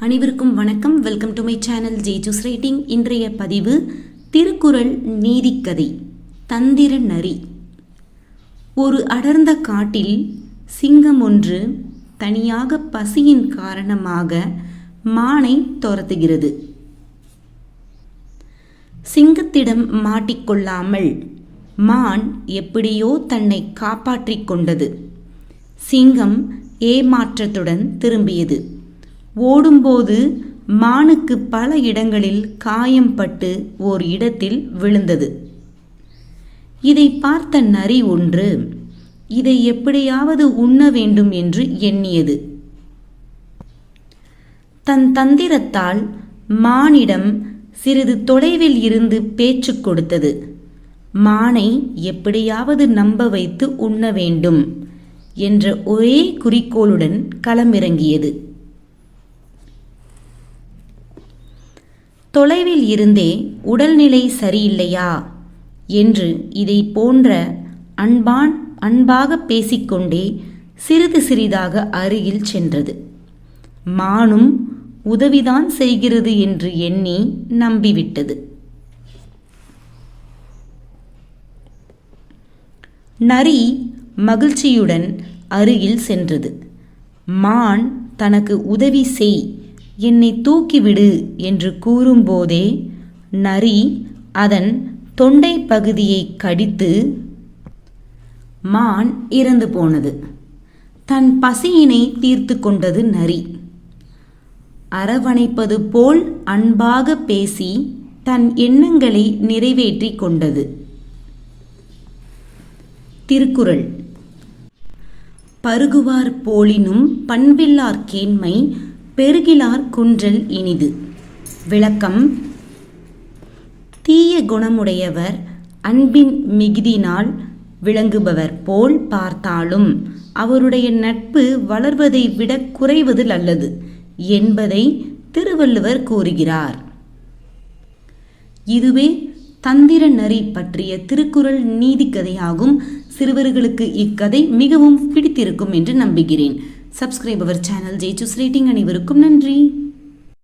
அனைவருக்கும் வணக்கம். Welcome to my channel ஜேஜூஸ் ரைட்டிங் இன்றைய பதிவு திருக்குறள் நீதிக்கதை தந்திர நரி. ஒரு அடர்ந்த காட்டில் சிங்கம் ஒன்று தனியாக பசியின் காரணமாக மானை துரத்துகிறது. சிங்கத்திடம் மாட்டிக்கொள்ளாமல் மான் எப்படியோ தன்னை காப்பாற்றிக் கொண்டது. சிங்கம் ஏமாற்றத்துடன் திரும்பியது. ஓடும்போது மானுக்கு பல இடங்களில் காயம் பட்டு ஓர் இடத்தில் விழுந்தது. இதை பார்த்த நரி ஒன்று இதை எப்படியாவது உண்ண வேண்டும் என்று எண்ணியது. தன் தந்திரத்தால் மானிடம் சிறிது தொலைவில் இருந்து பேச்சு கொடுத்தது. மானை எப்படியாவது நம்ப வைத்து உண்ண வேண்டும் என்ற ஒரே குறிக்கோளுடன் களமிறங்கியது. தொலைவில் இருந்தே உடல்நிலை சரியில்லையா? என்று இதை போன்ற அன்பான் அன்பாக பேசிக்கொண்டே சிறிது சிறிதாக அருகில் சென்றது. மானும் உதவிதான் செய்கிறது என்று எண்ணி நம்பிவிட்டது. நரி மகிழ்ச்சியுடன் அருகில் சென்றது. மான் தனக்கு உதவி செய் என்னை தூக்கிவிடு என்று கூறும்போதே நரி அதன் தொண்டை பகுதியை கடித்து மான் இறந்து போனது. தன் பசியினை தீர்த்து கொண்டது நரி. அரவணைப்பது போல் அன்பாக பேசி தன் எண்ணங்களை நிறைவேற்றி கொண்டது. திருக்குறள். பருகுவார் போலினும் பண்பில்லார் கேண்மை பெருகிலார் குன்றல் இனிது. விளக்கம். தீய குணமுடையவர் அன்பின் மிகுதினால் விளங்குபவர் போல் பார்த்தாலும் அவருடைய நட்பு வளர்வதை விட குறைவது நல்லது என்பதை திருவள்ளுவர் கூறுகிறார். இதுவே தந்திர நரி பற்றிய திருக்குறள் நீதிக்கதையாகும். சிறுவர்களுக்கு இக்கதை மிகவும் பிடித்திருக்கும் என்று நம்புகிறேன். சப்ஸ்கிரைப் அவர் சேனல் ஜே சூஸ் ரேட்டிங் அனைவருக்கும் நன்றி.